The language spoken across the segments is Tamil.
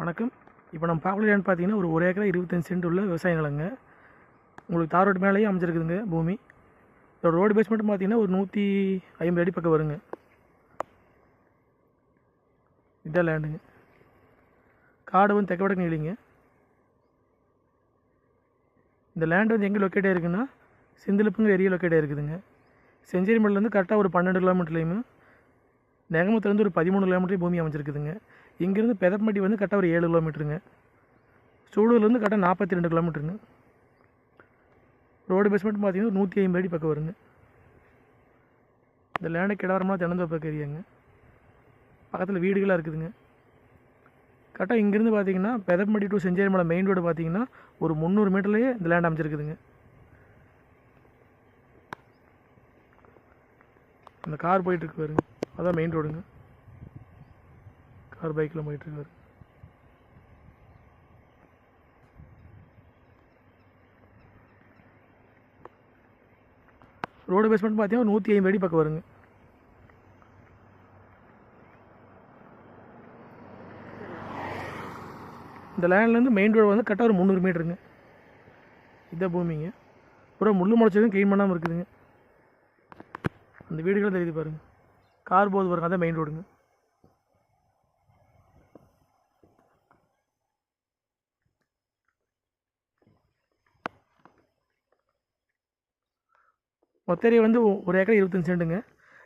வணக்கம். இப்போ நம்ம பார்க்கலான்னு பார்த்தீங்கன்னா ஒரு ஒரு ஏக்கரா இருபத்தஞ்சு சென்ட் உள்ள விவசாய நிலங்க. உங்களுக்கு தார் ரோடு மேலேயே அமைஞ்சிருக்குதுங்க பூமி. இதோட ரோடு பேஸ் மட்டும் பார்த்தீங்கன்னா ஒரு நூற்றி ஐம்பது அடி பக்கம் வருங்க. இதான் லேண்டுங்க காடு வந்து தெக்க வடக்கு நீளிங்க. இந்த லேண்ட் வந்து எங்கே லொக்கேட் ஆகிருக்குன்னா செந்திலுப்புங்கிற ஏரியா லொக்கேட் செஞ்சேரி மல்லிலேருந்து கரெக்டாக ஒரு பன்னெண்டு கிலோமீட்டர்லேயும் நெகமத்துலேருந்து ஒரு பதிமூணு கிலோமீட்டர் பூமி அமைஞ்சிருக்குதுங்க. இங்கேருந்து பெதப்பட்டி வந்து கரெக்டாக ஒரு ஏழு கிலோமீட்டருங்க. சூடூர்லேருந்து கரெக்டாக நாற்பத்தி ரெண்டு கிலோமீட்டருங்க. ரோடு பேஸ் மட்டும் பார்த்தீங்கன்னா நூற்றி ஐம்பது அடி பக்கம் வருங்க. இந்த லேண்டு கிடாரமாக திறந்தோப்பக்க ஏரியாங்க. பக்கத்தில் வீடுகளாக இருக்குதுங்க. கரெக்டாக இங்கேருந்து பார்த்தீங்கன்னா Pedappatti to Sencherimalai main road பார்த்தீங்கன்னா ஒரு முந்நூறு மீட்டர்லேயே இந்த லேண்ட் அமைச்சிருக்குதுங்க அந்த கார் போயிட்டுருக்கு பாருங்க. அதான் மெயின் ரோடுங்க கார் பைக்கில் போயிட்டுருக்காரு. ரோடு பேஸ்மெண்ட் பார்த்தீங்கன்னா ஒரு நூற்றி ஐம்பது அடி பக்கம் வருங்க. இந்த லேண்ட்லேருந்து மெயின் ரோடு வந்து கரெக்டாக ஒரு முந்நூறு மீட்டருங்க. இதான் பூமிங்க. பூரா முள்ளு முளைச்சதும் க்ளீன் பண்ணாமல் இருக்குதுங்க. அந்த வீடுகளும் தெரியுது பாருங்கள் கார் போது பாருங்க அதான் மெயின் ரோடுங்க மொத்த வந்து ஒரு ஏக்கர் இருபத்தஞ்சி சென்ட்டுங்க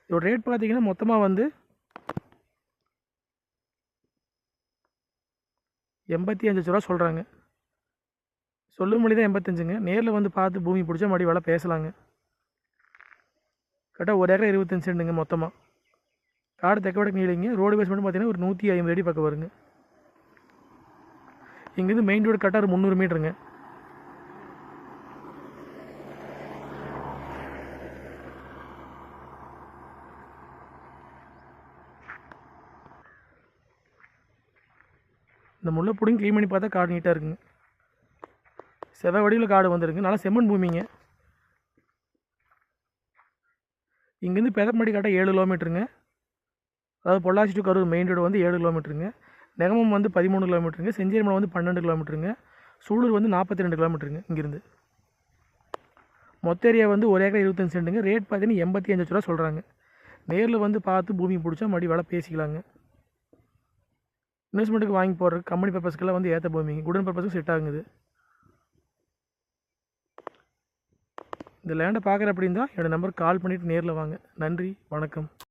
இதோட ரேட் பார்த்தீங்கன்னா மொத்தமாக வந்து எண்பத்தி அஞ்சு ரூபா சொல்கிறாங்க சொல்லும் மொழி தான் எண்பத்தஞ்சுங்க. நேரில் வந்து பார்த்து பூமி பிடிச்சா மறுபடியும் வேலை பேசலாங்க. கரெக்டாக ஒரு ஏக்கர் இருபத்தஞ்சு சென்ட்டுங்க மொத்தமாக காடு தெக்க வடக்கு நீளிங்க. ரோடு பேஸ் மட்டும் பார்த்தீங்கன்னா ஒரு நூற்றி ஐம்பது அடி பக்கம் வருங்க. இங்கேருந்து மெயின் ரோடு கரெக்டாக ஒரு முந்நூறு மீட்டருங்க இந்த முல்லை பிடிங்க க்ளீன் பண்ணி பார்த்தா காடு நீட்டாக இருக்குங்க. செவ வடிவில் காடு வந்துருங்க நல்லா செம்மண் பூமிங்க. இங்கேருந்து பெதப்படி காட்டாக ஏழு கிலோமீட்டருங்க அதாவது Pollachi to Karur main road வந்து ஏழு கிலோமீட்டருங்க நெகமம் வந்து பதிமூணு கிலோமீட்டருங்க செஞ்சேரிமலை வந்து பன்னெண்டு கிலோமீட்டருங்க சூலூர் வந்து நாற்பத்தி ரெண்டு கிலோமீட்டருங்க இங்கேருந்து. மொத்த ஏரியா வந்து ஒரு ஏக்கர் இருபத்தஞ்சு சென்ட்டுங்க ரேட் பார்த்தீங்கன்னா எண்பத்தி அஞ்சு லட்ச ரூபா சொல்கிறாங்க நேரில் வந்து பார்த்து பூமி பிடிச்சா மறுபடியும் வேலை பேசிக்கலாங்க. இன்வெஸ்ட்மெண்ட்டுக்கு வாங்கி போடுற கம்பெனி பர்பஸ்க்கெல்லாம் வந்து ஏற்ற பூமி குடன் பர்பஸ்க்கு செட் ஆகுது இந்த லேண்டை பார்க்குற அப்படின்னா என்னோடய நம்பருக்கு கால் பண்ணிவிட்டு நேரில் வாங்க. நன்றி வணக்கம்.